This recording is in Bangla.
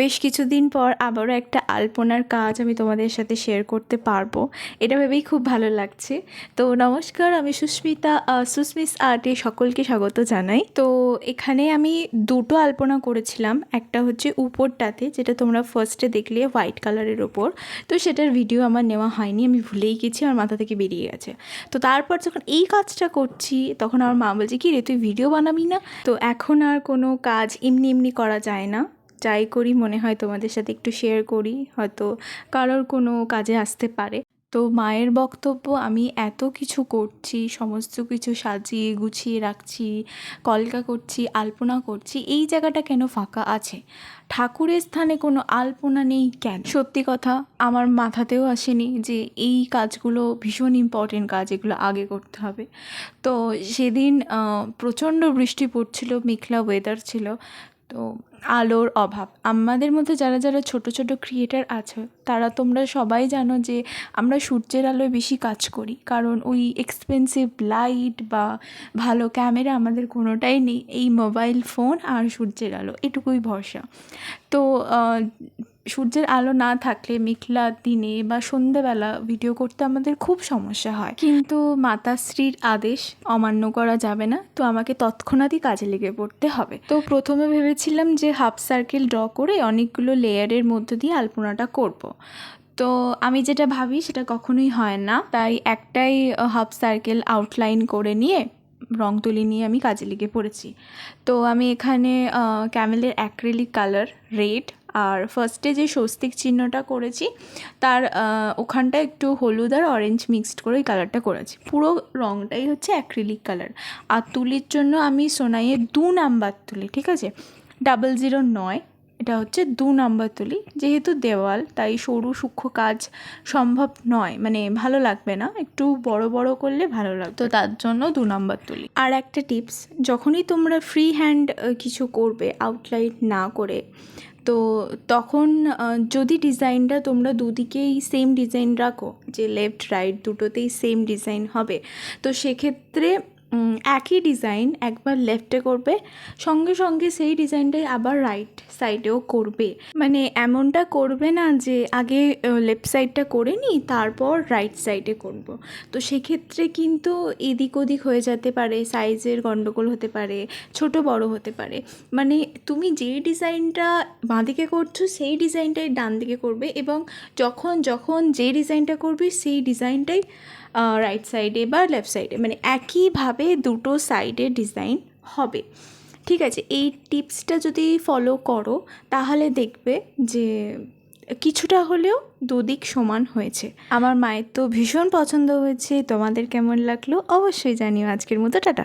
বেশ কিছুদিন পর আবারও একটা আলপনার কাজ আমি তোমাদের সাথে শেয়ার করতে পারব। এটা ভেবেই খুব ভালো লাগছে। তো নমস্কার, আমি সুস্মিতা সুস্মিস আর্টে সকলকে স্বাগত জানাই। তো এখানে আমি দুটো আলপনা করেছিলাম। একটা হচ্ছে উপরটাতে, যেটা তোমরা ফার্স্টে দেখলে হোয়াইট কালারের ওপর। তো সেটার ভিডিও আমার নেওয়া হয়নি, আমি ভুলেই গেছি, আমার মাথা থেকে বেরিয়ে গেছে। তো তারপর যখন এই কাজটা করছি, তখন আমার মা বলছে, কি রে, তুই ভিডিও বানাবি না? তো এখন আর কোনো কাজ এমনি এমনি করা যায় না। যাই করি, মনে হয় তোমাদের সাথে একটু শেয়ার করি, হয়তো কারোর কোনো কাজে আসতে পারে। তো মায়ের বক্তব্য, আমি এত কিছু করছি, সমস্ত কিছু সাজিয়ে গুছিয়ে রাখছি, কলকা করছি, আলপনা করছি, এই জায়গাটা কেন ফাঁকা আছে? ঠাকুরের স্থানে কোনো আলপনা নেই কেন? সত্যি কথা, আমার মাথাতেও আসেনি যে এই কাজগুলো ভীষণ ইম্পর্টেন্ট কাজ, এগুলো আগে করতে হবে। তো সেদিন প্রচণ্ড বৃষ্টি পড়ছিল, মেঘলা ওয়েদার ছিল। তো আলোর অভাব। আমাদের মধ্যে যারা যারা ছোট ছোট ক্রিয়েটার আছে, তারা তোমরা সবাই জানো যে আমরা সূর্যের আলোয় বেশি কাজ করি। কারণ ওই এক্সপেন্সিভ লাইট বা ভালো ক্যামেরা আমাদের কোনোটাই নেই। এই মোবাইল ফোন আর সূর্যের আলো, এটুকুই ভরসা। তো সূর্যের আলো না থাকলে মেঘলা দিনে বা সন্ধেবেলা ভিডিও করতে আমাদের খুব সমস্যা হয়। কিন্তু মাতাশ্রীর আদেশ অমান্য করা যাবে না, তো আমাকে তৎক্ষণাৎই কাজে লেগে পড়তে হবে। তো প্রথমে ভেবেছিলাম যে হাফ সার্কেল ড্র করে অনেকগুলো লেয়ারের মধ্য দিয়ে আলপনাটা করব। তো আমি যেটা ভাবি সেটা কখনোই হয় না, তাই একটাই হাফ সার্কেল আউটলাইন করে নিয়ে রং তুলি নিয়ে আমি কাজে লেগে পড়েছি। তো আমি এখানে ক্যামেলের অ্যাক্রিলিক কালার রেড আর ফার্স্টে যে স্বস্তিক চিহ্নটা করেছি, তার ওখানটা একটু হলুদ আর অরেঞ্জ মিক্সড করে ওই কালারটা করেছি। পুরো রংটাই হচ্ছে অ্যাক্রিলিক কালার আর তুলির জন্য আমি সোনাইয়ের দু নাম্বার তুলি, ঠিক আছে? ডাবল জিরো নয়, এটা হচ্ছে দু নাম্বার তুলি। যেহেতু দেওয়াল, তাই সরু সূক্ষ্ম কাজ সম্ভব নয় মানে ভালো লাগবে না। একটু বড় বড় করলে ভালো লাগবে। তো তার জন্য দু নাম্বার তুলি। আর একটা টিপস যখনই তোমরা ফ্রি হ্যান্ড কিছু করবে আউটলাইট না করে তো তখন যদি ডিজাইনটা তোমরা দুদিকেই সেম ডিজাইন রাখো, যে লেফট রাইট দুটোতেই সেম ডিজাইন হবে, তো সেক্ষেত্রে একই ডিজাইন একবার লেফটে করবে, সঙ্গে সঙ্গে সেই ডিজাইনটাই আবার রাইট সাইডেও করবে। মানে এমনটা করবে না যে আগে লেফট সাইডটা করে নিই, তারপর রাইট সাইডে করব। তো সেক্ষেত্রে কিন্তু এদিক ওদিক হয়ে যেতে পারে সাইজের গণ্ডগোল হতে পারে, ছোট বড় হতে পারে। মানে তুমি যে ডিজাইনটা বাঁদিকে করছ, সেই ডিজাইনটাই ডান দিকে করবে এবং যখন যখন যে ডিজাইনটা করবে, সেই ডিজাইনটাই রাইট সাইডে বা লেফট সাইডে মানে একইভাবে দুটো সাইডে ডিজাইন হবে। ঠিক আছে, এই টিপসটা যদি ফলো করো, তাহলে দেখবে যে কিছুটা হলেও দুদিক সমান হয়েছে। আমার মায়ের তো ভীষণ পছন্দ হয়েছে। তোমাদের কেমন লাগল অবশ্যই জানিও। আজকের মতো টাটা।